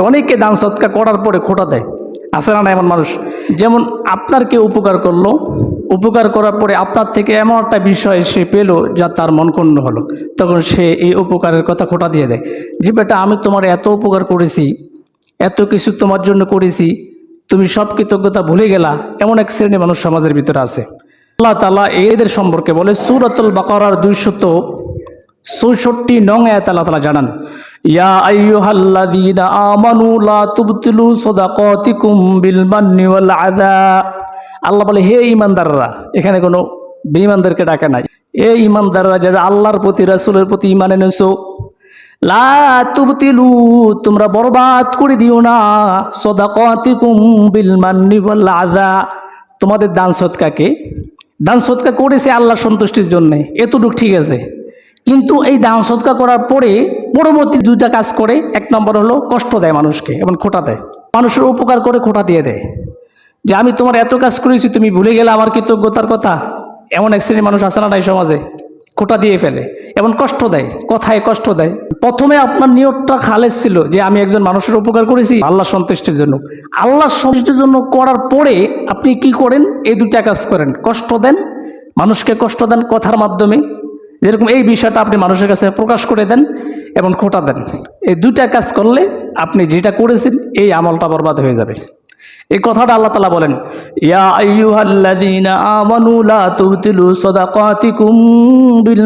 অনেকে দান সৎকা করার পরে খোটা দেয়। আসে না এমন মানুষ? যেমন আপনার কেউ উপকার করল, উপকার করার পরে আপনার থেকে এমন একটা বিষয় সে পেল যা তার মন কণ্য হলো। তখন সে এই উপকারের কথা খোটা দিয়ে দেয়। যে বেটা, আমি তোমার এত উপকার করেছি, এত কিছু তোমার জন্য করেছি, তুমি সব কৃতজ্ঞতা ভুলে গেলা, এমন এক শ্রেণি মানুষ সমাজের ভিতরে আছে। আল্লাহ তালা এদের সম্পর্কে বলে, সুরাতুল বাকারার দুইশত চৌষট্টি নং আয়াত আল্লাহ তালা জানান ইয়া আইয়ুহাল্লাযীনা আমানু লা তুবতিলু সাদাকাতিকুম বিল মান্নি ওয়াল আযা। আল্লাহ বলে, হে ঈমানদাররা, এখানে কোনো বেঈমানদেরকে ডাকে নাই। হে ঈমানদাররা যারা আল্লাহর প্রতি, রাসূলের প্রতি ঈমান এনেছো, লা তুবতিলু, তোমরা বরবাদ করে দিও না। সাদাকাতিকুম বিল মান্নি ওয়াল তোমাদের দান সৎকাকে দান সৎকা করেছে আল্লাহর সন্তুষ্টির জন্য। এতটুকু ঠিক আছে। কিন্তু এই দান সৎকা করার পরে পরবর্তী দুইটা কাজ করে, এক নম্বর হলো কষ্ট দেয় মানুষকে এবং খোটা দেয়। মানুষের উপকার করে খোটা দিয়ে দেয়। যে আমি তোমার এত কাজ করেছি, তুমি ভুলে গেলে আমার কৃতজ্ঞতার কথা? এমন এক শ্রেণির মানুষ আছে না নাই সমাজে? খোটা দিয়ে ফেলে এমন কষ্ট দেয়, কথায় কষ্ট দেয়। প্রথমে আপনার নিয়তটা খালেজ ছিল যে আমি একজন মানুষের উপকার করেছি আল্লাহ সন্তুষ্টির জন্য। আল্লাহ সন্তুষ্টির জন্য করার পরে আপনি কি করেন? এই দুটা কাজ করেন। কষ্ট দেন, মানুষকে কষ্ট দেন কথার মাধ্যমে। যেরকম এই বিষয়টা আপনি মানুষের কাছে প্রকাশ করে দেন এবং খোটা দেন। এই দুইটা কাজ করলে আপনি যেটা করেছেন, এই আমলটা বরবাদ হয়ে যাবে। এই কথাটা আল্লাহ বলেন, ইয়া আমানু বিল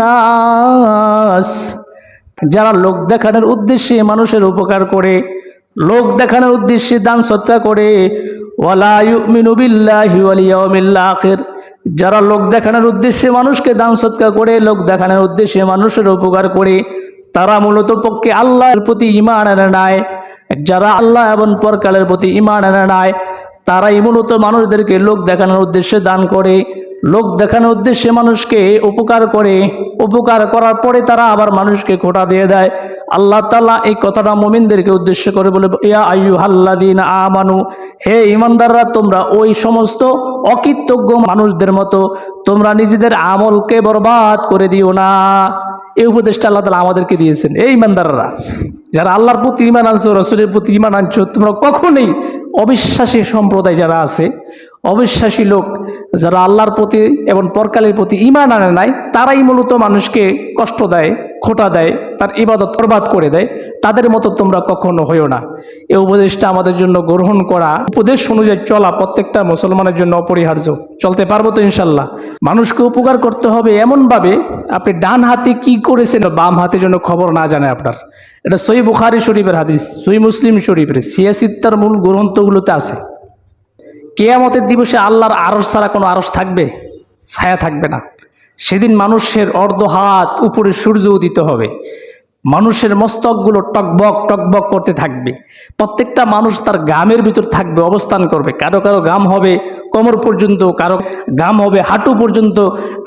নাস। যারা লোক দেখানোর উদ্দেশ্যে মানুষের উপকার করে, লোক দেখানোর উদ্দেশ্যে দান সৎকা করে, ওয়ালা ইউমিনু বিল্লাহি ওয়াল যারা লোক দেখানোর উদ্দেশ্যে মানুষকে দান সৎকার করে, লোক দেখানোর উদ্দেশ্যে মানুষের উপকার করে, তারা মূলত পক্ষে আল্লাহর প্রতি ইমান আনে নাই। যারা আল্লাহ এবং পরকালের প্রতি ইমান আনে নাই, তারাই মূলত মানুষদেরকে লোক দেখানোর উদ্দেশ্যে দান করে, লোক দেখানোর উদ্দেশ্যে মানুষকে উপকার করে। উপকার করার পরে তারা আবার মানুষকে খোটা দিয়ে দেয়। আল্লাহ তালা এই কথাটা মোমিনদেরকে উদ্দেশ্য করে বলে, ইয়া আয়ু হাল্লাদিন আমানু, হে ইমানদাররা তোমরা ওই সমস্ত অকৃতজ্ঞ মানুষদের মতো তোমরা নিজেদের আমলকে বরবাদ করে দিও না। এই উপদেশটা আল্লাহ তালা আমাদেরকে দিয়েছেন। এই ইমানদাররা যারা আল্লাহর প্রতি ইমান আনছো রসুলের প্রতি ইমান আনছো, তোমরা কখনোই অবিশ্বাসী সম্প্রদায় যারা আছে অবিশ্বাসী লোক যারা আল্লাহর প্রতি এবং পরকালের প্রতি ইমান আনে নাই, তারাই মূলত মানুষকে কষ্ট দেয়, খোটা দেয়, তার ইবাদত বরবাদ করে দেয়। তাদের মতো তোমরা কখনো হইও না। এই উপদেশটা আমাদের জন্য গ্রহণ করা, উপদেশ অনুযায়ী চলা প্রত্যেকটা মুসলমানের জন্য অপরিহার্য। চলতে পারব তো ইনশাল্লাহ মানুষকে উপকার করতে হবে এমনভাবে, আপনি ডান হাতে কি করেছেন বাম হাতের জন্য খবর না জানে আপনার। এটা সই বুখারি শরীফের হাদিস সই মুসলিম শরীফের, সিয়াসিত্তার মূল গ্রন্থগুলোতে আছে। কেয়ামতের দিবসে আল্লাহর আরস ছাড়া কোনো আরস থাকবে? ছায়া থাকবে না। সেদিন মানুষের অর্ধ হাত উপরে সূর্য উদিত হবে। মানুষের মস্তকগুলো টকবক টকবক করতে থাকবে। প্রত্যেকটা মানুষ তার গামের ভিতর থাকবে, অবস্থান করবে। কারও কারও গাম হবে কোমর পর্যন্ত, কারও গাম হবে হাঁটু পর্যন্ত,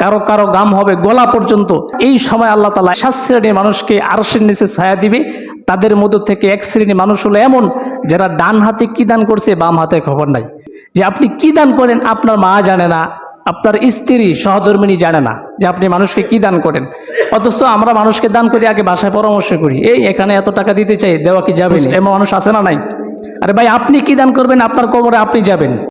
কারও কারও গাম হবে গলা পর্যন্ত। এই সময় আল্লাহ তালা সাত শ্রেণির মানুষকে আরশের নিচে ছায়া দিবে। তাদের মধ্য থেকে এক শ্রেণি মানুষ হলো এমন যারা ডান হাতে কি দান করছে, বাম হাতে খবর নাই। যে আপনি কি দান করেন আপনার মা জানে না আপনার স্ত্রী সহধর্মিনী জানে না যে আপনি মানুষকে কি দান করেন। অথচ আমরা মানুষকে দান করি আগে বাসায় পরামর্শ করি এই এখানে এত টাকা দিতে চাই দেওয়া কি যাবে? এমন মানুষ আছে না নাই? আরে ভাই আপনি কি দান করবেন আপনার কবরে আপনি যাবেন।